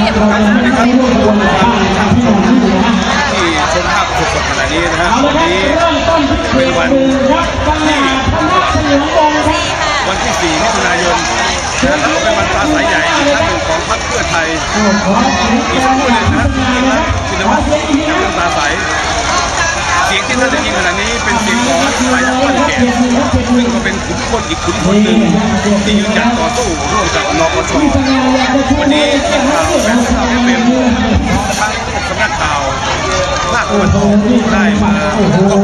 ครับสวัสดีครับทุกคนท่านผู้ชมที่ชมภาพสดๆขณะนี้นะฮะเอาวันนี้เริ่มต้นที่วันที่ 4 มิถุนายนแล้วเป็นวันปราศัยใหญ่อีกครั้งหนึ่งของพรรคเพื่อไทยอีกกสักองครู่หนึ่งนะฮะที่นขอวัตรเสียงอีกทีกำลังปราศัยเสียงที่ท่านได้ยินขณะนี้เป็นเสียงของสายพันแก่ซึ่งก็เป็นขุนพลอีกขุนพลหนึ่งที่ยืนหยัดต่อสู้ร่วมกับนปชวันนี้ทีมข่ข่าว วันอองได้มา